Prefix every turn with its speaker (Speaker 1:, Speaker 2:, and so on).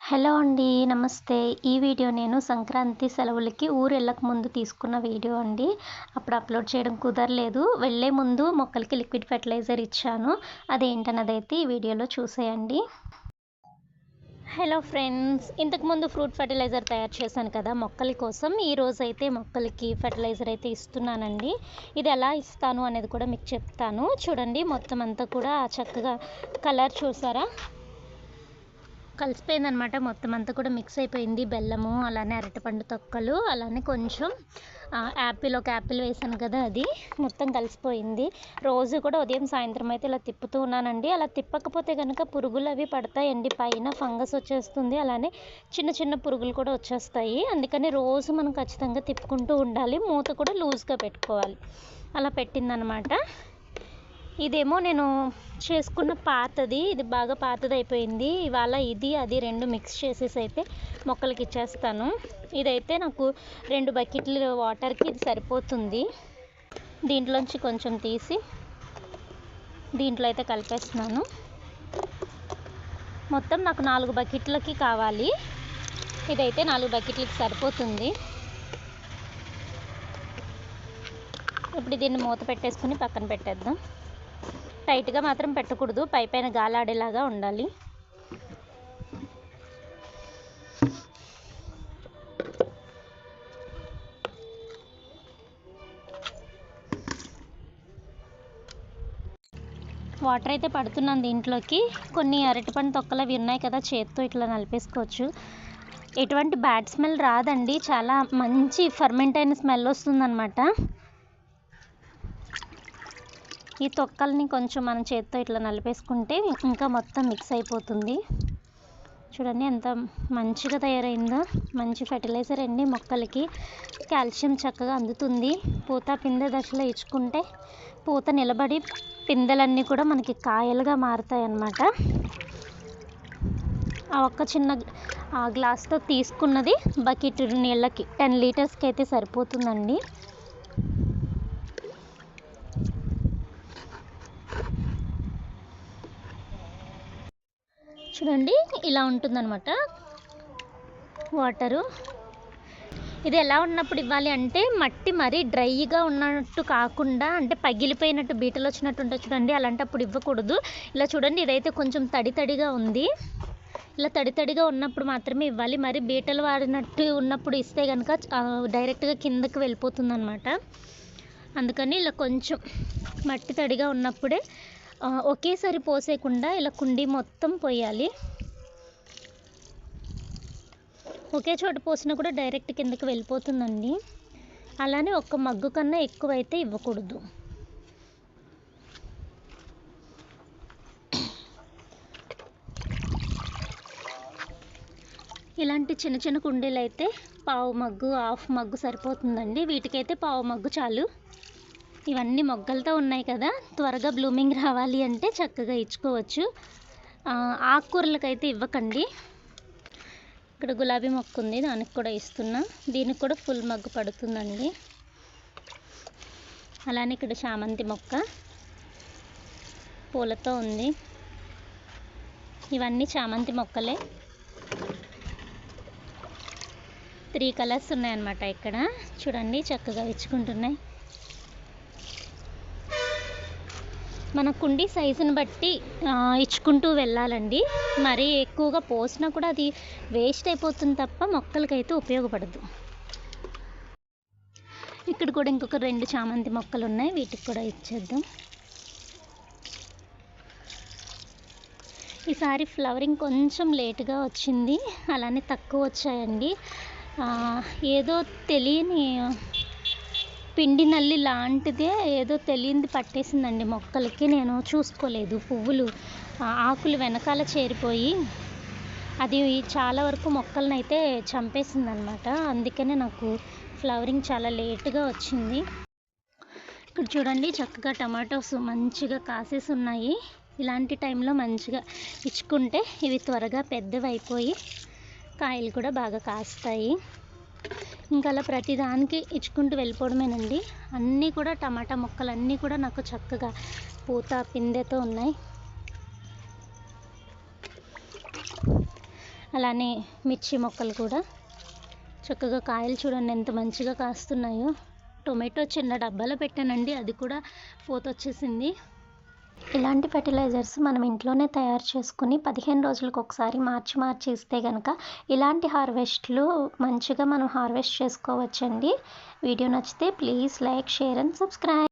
Speaker 1: Hello అండి నమస్తే. ఈ వీడియో నేను సంక్రాంతి సెలవులకి ఊరు వెళ్ళక ముందు తీసుకున్న వీడియో అండి. అప్పుడు అప్లోడ్ చేయడం కుదరలేదు. వెళ్ళే ముందు మొక్కలకి లిక్విడ్ ఫెర్టిలైజర్ ఇచ్చాను. అదేంటన్నదైతే ఈ వీడియోలో చూసేయండి. హలో ఫ్రెండ్స్ ఇంతకుముందు ఫ్రూట్ ఫర్టిలైజర్ తయారు చేశాను కదా మొక్కల కోసం. ఈరోజు అయితే మొక్కలకి ఫర్టిలైజర్ అయితే ఇస్తున్నానండి. ఇది ఎలా ఇస్తాను అనేది కూడా మీకు చెప్తాను. చూడండి మొత్తం అంతా కూడా చక్కగా కలర్ చూసారా? కలిసిపోయిందనమాట. మొత్తం అంతా కూడా మిక్స్ అయిపోయింది. బెల్లము అలానే అరటిపండు తొక్కలు అలానే కొంచెం యాపిల్ ఒక యాపిల్ వేసాను కదా అది. మొత్తం కలిసిపోయింది. రోజు కూడా ఉదయం సాయంత్రం అయితే ఇలా తిప్పుతూ ఉన్నానండి. అలా తిప్పకపోతే కనుక పురుగులు అవి పడతాయండి. పైన ఫంగస్ వచ్చేస్తుంది. అలానే చిన్న చిన్న పురుగులు కూడా వచ్చేస్తాయి. అందుకని రోజు మనం ఖచ్చితంగా తిప్పుకుంటూ ఉండాలి. మూత కూడా లూజ్గా పెట్టుకోవాలి. అలా పెట్టిందనమాట. ఇదేమో నేను చేసుకున్న పాతది ఇది బాగా పాతది అయిపోయింది ఇవాళ ఇది అది రెండు మిక్స్ చేసేసి అయితే మొక్కలకి ఇచ్చేస్తాను. ఇదైతే నాకు రెండు బకెట్లు వాటర్కి ఇది సరిపోతుంది. దీంట్లోంచి కొంచెం తీసి దీంట్లో అయితే కలిపేస్తున్నాను. మొత్తం నాకు నాలుగు బకెట్లకి కావాలి. ఇదైతే నాలుగు బకెట్లకి సరిపోతుంది. ఇప్పుడు దీన్ని మూత పెట్టేసుకుని పక్కన పెట్టేద్దాం. టైట్గా మాత్రం పెట్టకూడదు. పై పైన గాలాడేలాగా ఉండాలి. వాటర్ అయితే పడుతున్నాను దీంట్లోకి. కొన్ని అరటిపండు తొక్కలు అవి ఉన్నాయి కదా చేత్తో ఇట్లా నలిపేసుకోవచ్చు. ఎటువంటి బ్యాడ్ స్మెల్ రాదండి. చాలా మంచి ఫర్మెంట్ అయిన స్మెల్ వస్తుందన్నమాట. ఈ తొక్కల్ని కొంచెం మనం చేత్తో ఇట్లా నలిపేసుకుంటే ఇంకా మొత్తం మిక్స్ అయిపోతుంది. చూడండి ఎంత మంచిగా తయారైందో. మంచి ఫెర్టిలైజర్ అండి మొక్కలకి. కాల్షియం చక్కగా అందుతుంది. పూత పిందె దశలో ఇచ్చుకుంటే పూత నిలబడి పిందెలన్నీ కూడా మనకి కాయలుగా మారుతాయి అన్నమాట ఆ ఒక్క చిన్న ఆ గ్లాస్తో తీసుకున్నది బకెట్ నీళ్ళకి. టెన్ లీటర్స్కి అయితే సరిపోతుందండి. చూడండి ఇలా ఉంటుందన్నమాట. వాటరు. ఇది ఎలా ఉన్నప్పుడు ఇవ్వాలి అంటే మట్టి మరీ డ్రైగా ఉన్నట్టు కాకుండా అంటే పగిలిపోయినట్టు బీటలు వచ్చినట్టు ఉంటుంది చూడండి అలాంటప్పుడు ఇవ్వకూడదు. ఇలా చూడండి ఇదైతే కొంచెం తడి తడిగా ఉంది. ఇలా తడి తడిగా ఉన్నప్పుడు మాత్రమే ఇవ్వాలి. మరి బీటలు వాడినట్టు ఉన్నప్పుడు ఇస్తే కనుక డైరెక్ట్గా కిందకి వెళ్ళిపోతుంది అందుకని ఇలా కొంచెం మట్టి తడిగా ఉన్నప్పుడే ఒకేసారి పోసేయకుండా ఇలా కుండీ మొత్తం పోయాలి. ఒకే చోట పోసినా కూడా డైరెక్ట్ కిందకి వెళ్ళిపోతుందండి. అలానే ఒక్క మగ్గు కన్నా ఎక్కువైతే ఇవ్వకూడదు. ఇలాంటి చిన్న చిన్న కుండీలు అయితే పావు మగ్గు హాఫ్ మగ్గు సరిపోతుందండి. వీటికైతే పావు మగ్గు చాలు. ఇవన్నీ మొగ్గలతో ఉన్నాయి కదా. త్వరగా బ్లూమింగ్ రావాలి అంటే చక్కగా ఇచ్చుకోవచ్చు. ఆకుకూరలకైతే ఇవ్వకండి. ఇక్కడ గులాబీ మొక్క ఉంది దానికి కూడా ఇస్తున్నా. దీనికి కూడా ఫుల్ మగ్గు పడుతుందండి. అలానే ఇక్కడ చామంతి మొక్క పూలతో ఉంది. ఇవన్నీ చామంతి మొక్కలే. త్రీ కలర్స్ ఉన్నాయన్నమాట ఇక్కడ. చూడండి చక్కగా ఇచ్చుకుంటున్నాయి. మన కుండీ సైజుని బట్టి ఇచ్చుకుంటూ వెళ్ళాలండి. మరీ ఎక్కువగా పోసినా కూడా అది వేస్ట్ అయిపోతుంది తప్ప మొక్కలకైతే ఉపయోగపడదు. ఇక్కడ కూడా ఇంకొక రెండు చామంతి మొక్కలు ఉన్నాయి. వీటికి కూడా ఇచ్చేద్దాం. ఈసారి ఫ్లవరింగ్ కొంచెం లేట్గా వచ్చింది. అలానే తక్కువ వచ్చాయండి. ఏదో తెలియని పిండి నల్లి లాంటిదే ఏదో తెలియంది పట్టేసిందండి మొక్కలకి. నేను చూసుకోలేదు పువ్వులు. ఆకులు వెనకాల చేరిపోయి అది చాలా వరకు మొక్కలను అయితే చంపేసిందనమాట. అందుకనే నాకు ఫ్లవరింగ్ చాలా లేట్గా వచ్చింది. ఇక్కడ చూడండి చక్కగా టమాటోస్ మంచిగా కాసేసి ఉన్నాయి ఇలాంటి టైంలో మంచిగా ఇచ్చుకుంటే ఇవి త్వరగా పెద్దవి అయిపోయి కాయలు కూడా బాగా కాస్తాయి. ఇంకా అలా ప్రతిదానికి ఇచ్చుకుంటూ వెళ్ళిపోవడమేనండి. అన్నీ కూడా టమాటా మొక్కలు అన్నీ కూడా నాకు చక్కగా పూత పిందెతో ఉన్నాయి. అలానే మిర్చి మొక్కలు కూడా. చక్కగా కాయలు చూడండి ఎంత మంచిగా కాస్తున్నాయో. టొమాటో చిన్న డబ్బాలో పెట్టానండి అది కూడా పూత వచ్చేసింది. ఇలాంటి ఫెర్టిలైజర్స్ మనం ఇంట్లోనే తయారు చేసుకుని పదిహేను రోజులకు ఒకసారి మార్చి మార్చి ఇస్తే కనుక ఇలాంటి హార్వెస్ట్లు మంచిగా మనం హార్వెస్ట్ చేసుకోవచ్చండి. వీడియో నచ్చితే please like share and subscribe.